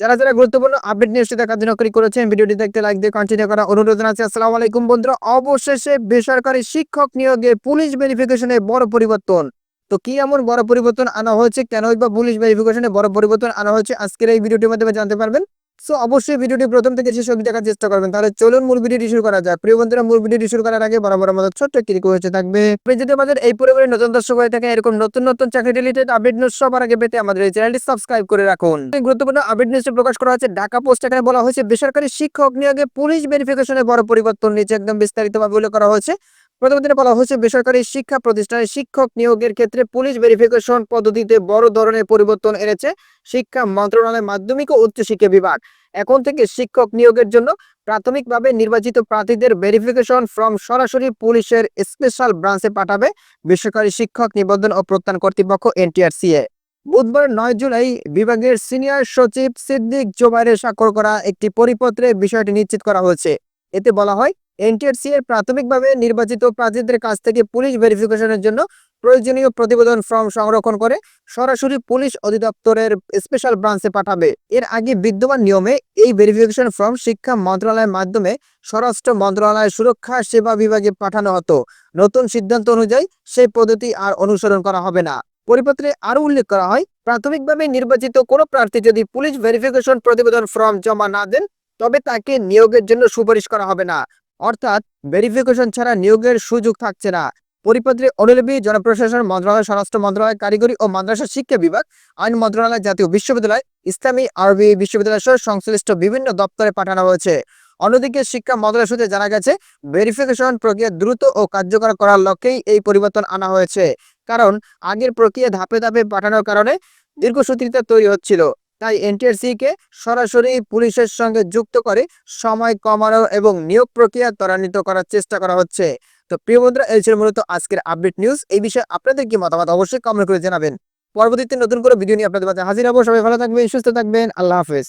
যারা যারা গুরুত্বপূর্ণ আপডেট নিউজটি দেখার জন্য ক্লিক করেছেন। ভিডিওটি দেখতে লাইক দিয়ে কন্টিনিউ করা অনুরোধ আছে আসসালামু আলাইকুম বন্ধুরা। অবশেষে বেসরকারি শিক্ষক নিয়োগে পুলিশ ভেরিফিকেশনে বড় পরিবর্তন। তো কি এমন বড় পরিবর্তন আনা হয়েছে? কেন বা পুলিশ ভেরিফিকেশনে বড় পরিবর্তন আনা হয়েছে? আজকের এই ভিডিওটির মাধ্যমে জানতে পারবেন। সো অবশ্যই ভিডিওটি প্রথম থেকে শেষ অবধি দেখার চেষ্টা করবেন। তাহলে চলুন মূল ভিডিওটি শুরু করা যাক। প্রিয় বন্ধুরা, মূল ভিডিওটি শুরু করার আগে বরাবর আমাদের ছোট্ট একটি রিকোয়েস্ট থাকবে। আপনি যদি আমাদের এই পরিবারের নতুন দর্শক হয়ে থাকেন, এরকম নতুন নতুন চাকরি রিলেটেড আপডেট নিউজ সবার আগে পেতে আমাদের এই চ্যানেলটি সাবস্ক্রাইব করে রাখুন। গুরুত্বপূর্ণ আপডেট নিউজটি প্রকাশ করা হয়েছে ঢাকা পোস্ট এখানে বলা হয়েছে বেসরকারি শিক্ষক নিয়োগে পুলিশ ভেরিফিকেশনে বড় পরিবর্তন নিচে একদম বিস্তারিতভাবে উল্লেখ করা হয়েছে। প্রথম দিনে বলা হয়েছে, বেসরকারি শিক্ষা প্রতিষ্ঠানে শিক্ষক নিয়োগের ক্ষেত্রে পুলিশ ভেরিফিকেশন পদ্ধতিতে বড় ধরনের পরিবর্তন এনেছে শিক্ষা মন্ত্রণালয় মাধ্যমিক ও উচ্চশিক্ষা বিভাগ। এখন থেকে শিক্ষক নিয়োগের জন্য প্রাথমিকভাবে নির্বাচিত প্রার্থীদের ভেরিফিকেশন ফর্ম সরাসরি পুলিশের স্পেশাল ব্রাঞ্চে পাঠাবে বেসরকারি শিক্ষক নিবন্ধন ও প্রত্যান কর্তৃপক্ষ এনটিআরসিএ। বুধবার নয় জুলাই বিভাগের সিনিয়র সচিব সিদ্দিক জোবাইরের স্বাক্ষর করা একটি পরিপত্রে বিষয়টি নিশ্চিত করা হয়েছে। এতে বলা হয় এনটিআরসি এর প্রাথমিকভাবে নির্বাচিত প্রার্থীদের কাছ থেকে পুলিশ ভেরিফিকেশনের জন্য প্রয়োজনীয় প্রতিবেদন ফর্ম সংরক্ষণ করে সরাসরি পুলিশ অধিদপ্তরের স্পেশাল ব্রাঞ্চে পাঠাবে। এর আগে বিদ্যমান নিয়মে এই ভেরিফিকেশন ফর্ম শিক্ষা মন্ত্রণালয়ের মাধ্যমে স্বরাষ্ট্র মন্ত্রণালয় সুরক্ষা সেবা বিভাগে পাঠানো হতো। নতুন সিদ্ধান্ত অনুযায়ী সেই পদ্ধতি আর অনুসরণ করা হবে না। পরিপত্রে আরও উল্লেখ করা হয়, প্রাথমিকভাবে নির্বাচিত কোনো প্রার্থী যদি পুলিশ ভেরিফিকেশন প্রতিবেদন ফর্ম জমা না দেন, তবে তাকে নিয়োগের জন্য সুপারিশ করা হবে না। অর্থাৎ ভেরিফিকেশন ছাড়া নিয়োগের সুযোগ থাকছে না। পরিপত্রে অনুলিপি, জনপ্রশাসন, মন্ত্রণালয়, স্বরাষ্ট্র মন্ত্রণালয়, কারিগরি ও মাদ্রাসা শিক্ষা বিভাগ, আইন মন্ত্রণালয়, জাতীয় বিশ্ববিদ্যালয়, ইসলামী, আরবি বিশ্ববিদ্যালয় সহ সংশ্লিষ্ট বিভিন্ন দপ্তরে পাঠানো হয়েছে। অন্যদিকে শিক্ষা মন্ত্রণালয় সূত্রে জানা গেছে ভেরিফিকেশন প্রক্রিয়া দ্রুত ও কার্যকর করার লক্ষ্যেই এই পরিবর্তন আনা হয়েছে। কারণ আগের প্রক্রিয়া ধাপে ধাপে পাঠানোর কারণে দীর্ঘসূত্রিতা তৈরি হচ্ছিল। তাই এনটিআরসি কে সরাসরি পুলিশের সঙ্গে যুক্ত করে সময় কমানো এবং নিয়োগ প্রক্রিয়া ত্বরান্বিত করার চেষ্টা করা হচ্ছে। তো প্রিয় বন্ধুরা, এই ছিল মূলত আজকের আপডেট নিউজ। এই বিষয়ে আপনাদের কি মতামত অবশ্যই কমেন্ট করে জানাবেন। পরবর্তীতে নতুন করে ভিডিও নিয়ে আপনাদের মাঝে হাজির হব। সবাই ভালো থাকবেন, সুস্থ থাকবেন। আল্লাহ হাফেজ।